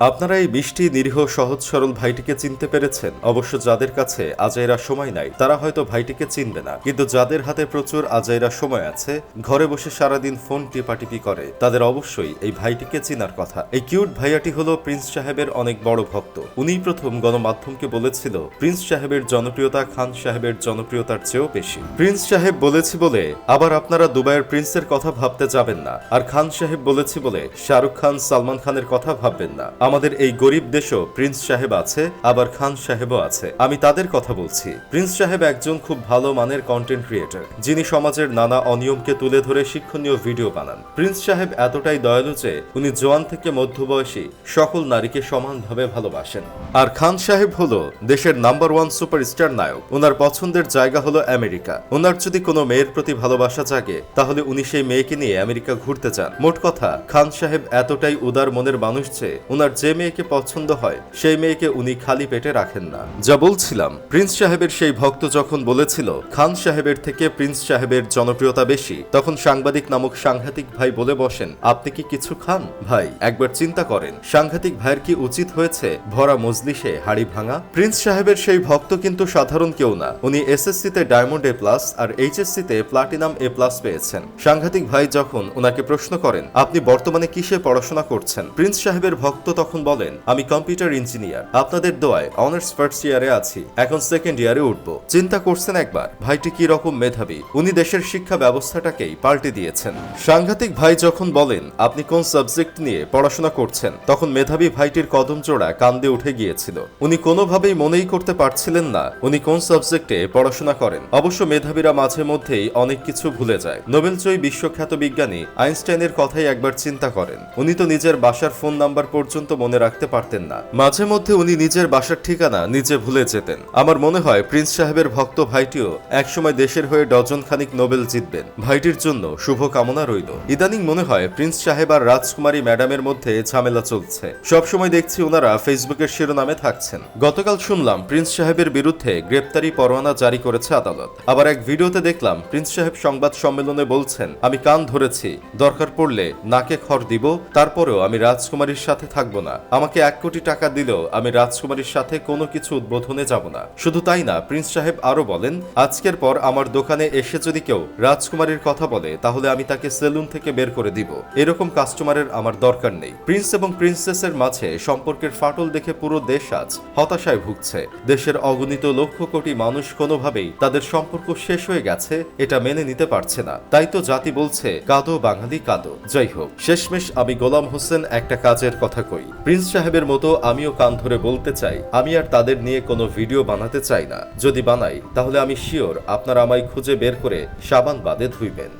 আপনারা এই মিষ্টি, নিরীহ, সহজ, সরল ভাইটিকে চিনতে পেরেছেন? অবশ্য যাদের কাছে আজাইরা সময় নাই, তারা হয়তো ভাইটিকে চিনবে না। কিন্তু যাদের হাতে প্রচুর আজাইরা সময় আছে, ঘরে বসে সারাদিন ফোন টিপাটিপি করে, তাদের অবশ্যই এই ভাইটিকে চিনার কথা। এই কিউট ভাইয়াটি হলো প্রিন্স সাহেবের অনেক বড় ভক্ত। উনিই প্রথম গণমাধ্যমকে বলেছিল, প্রিন্স সাহেবের জনপ্রিয়তা খান সাহেবের জনপ্রিয়তার চেয়েও বেশি। প্রিন্স সাহেব বলেছি বলে, আবার আপনারা দুবাইয়ের প্রিন্সের কথা ভাবতে যাবেন না। আর খান সাহেব বলেছি বলে, শাহরুখ খান, সালমান খানের কথা ভাববেন না। আমাদের এই গরিব দেশও প্রিন্স সাহেব আছে, আবার খান সাহেবও আছে। আমি তাদের কথা বলছি। প্রিন্স সাহেব একজন খুব ভালো মানের কন্টেন্ট ক্রিয়েটর যিনি সমাজের নানা অনিয়মকে তুলে ধরে শিক্ষণীয় ভিডিও বানান। প্রিন্স সাহেব এতটাই দয়ালু যে উনি জোয়ান থেকে মধ্যবয়সী সকল নারীকে সমানভাবে ভালোবাসেন। আর খান সাহেব হলো দেশের নাম্বার ওয়ান সুপারস্টার নায়ক। ওনার পছন্দের জায়গা হলো আমেরিকা। ওনার যদি কোনো মেয়ের প্রতি ভালোবাসা জাগে, তাহলে উনি সেই মেয়েকে নিয়ে আমেরিকা ঘুরতে চান মোট কথা, খান সাহেব এতটাই উদার মনের মানুষ যে ওনার যে মেয়েকে পছন্দ হয়, সেই মেয়েকে উনি খালি পেটে রাখেন না। যা বলছিলাম, প্রিন্স সাহেবের সেই ভক্ত যখন বলেছিল, খান সাহেবের থেকে প্রিন্স সাহেবের জনপ্রিয়তা বেশি, তখন সাংবাদিক নামক সাংঘাতিক ভাই বলে বসেন, আপনি কি কিছু খান? ভাই, একবার চিন্তা করেন, সাংঘাতিক ভাইয়ের কি উচিত হয়েছে ভরা মজলিসে হাড়ি ভাঙা? প্রিন্স সাহেবের সেই ভক্ত কিন্তু সাধারণ কেউ না, উনি এসএসসি তে ডায়মন্ড এ প্লাস আর এইচএসসি তে প্লাটিনাম এ প্লাস পেয়েছেন। সাংঘাতিক ভাই যখন ওনাকে প্রশ্ন করেন, আপনি বর্তমানে কিসে পড়াশোনা করছেন? প্রিন্স সাহেবের ভক্ত তখন বলেন, আমি কম্পিউটার ইঞ্জিনিয়ার। আপনাদের দোয়ায় অনার্স ফার্স্ট ইয়ারে আছি। এখন সেকেন্ড ইয়ারে উঠবো। চিন্তা করছেন একবার, ভাইটি কি রকম মেধাবী? উনি দেশের শিক্ষা ব্যবস্থাটাকেই পাল্টে দিয়েছেন। সাংঘাতিক ভাই যখন বলেন, আপনি কোন সাবজেক্ট নিয়ে পড়াশোনা করছেন? তখন মেধাবী ভাইটির কদম জোড়া কান্দে উঠে গিয়েছিল। উনি কোনোভাবেই মনেই করতে পারছিলেন না, উনি কোন সাবজেক্টে পড়াশোনা করেন? অবশ্য মেধাবীরা মাঝে মধ্যেই অনেক কিছু ভুলে যায়। নোবেলজয়ী বিশ্বখ্যাত বিজ্ঞানী আইনস্টাইনের কথাই একবার চিন্তা করেন। উনি তো নিজের বাসার ফোন নাম্বার পর্যন্ত মনে রাখতে পারতেন না। মাঝে মধ্যে উনি নিজের বাসার ঠিকানা নিজে ভুলে যেতেন। আমার মনে হয় প্রিন্স সাহেবের ভক্ত ভাইটিও একসময় দেশের হয়ে ডজন খানিক নোবেল জিতবেন। ভাইটির জন্য শুভ কামনা রইল। ইদানিং মনে হয় প্রিন্স সাহেব আর রাজকুমারী ম্যাডামের মধ্যে ঝামেলা চলছে। সবসময় দেখছি ওনারা ফেসবুকের শিরোনামে থাকছেন। গতকাল শুনলাম প্রিন্স সাহেবের বিরুদ্ধে গ্রেপ্তারি পরোয়ানা জারি করেছে আদালত। আবার এক ভিডিওতে দেখলাম প্রিন্স সাহেব সংবাদ সম্মেলনে বলছেন, আমি কান ধরেছি। দরকার পড়লে নাকে খড় দিব, তারপরেও আমি রাজকুমারীর সাথে থাকব না। আমাকে এক কোটি টাকা দিলেও আমি রাজকুমারীর সাথে কোনো কিছু উদ্বোধনে যাব না। শুধু তাই না, প্রিন্স সাহেব আরও বলেন, আজকের পর আমার দোকানে এসে যদি কেউ রাজকুমারীর কথা বলে, তাহলে আমি তাকে সেলুন থেকে বের করে দিব। এরকম কাস্টমারের আমার দরকার নেই। প্রিন্স এবং প্রিন্সেসের মাঝে সম্পর্কের ফাটল দেখে পুরো দেশ আজ হতাশায় ভুগছে। দেশের অগণিত লক্ষ কোটি মানুষ কোনোভাবেই তাদের সম্পর্ক শেষ হয়ে গেছে, এটা মেনে নিতে পারছে না। তাই তো জাতি বলছে, কাদো বাঙালি কাদো। যাই হোক, শেষমেশ আমি গোলাম হোসেন একটা কাজের কথা কই। প্রিন্স সাহেবের মতো আমিও কান ধরে বলতে চাই, আমি আর তাদের নিয়ে কোনো ভিডিও বানাতে চাই না। যদি বানাই, তাহলে আমি শিওর আপনারা আমায় খুঁজে বের করে সাবান বাদে ধুইবেন।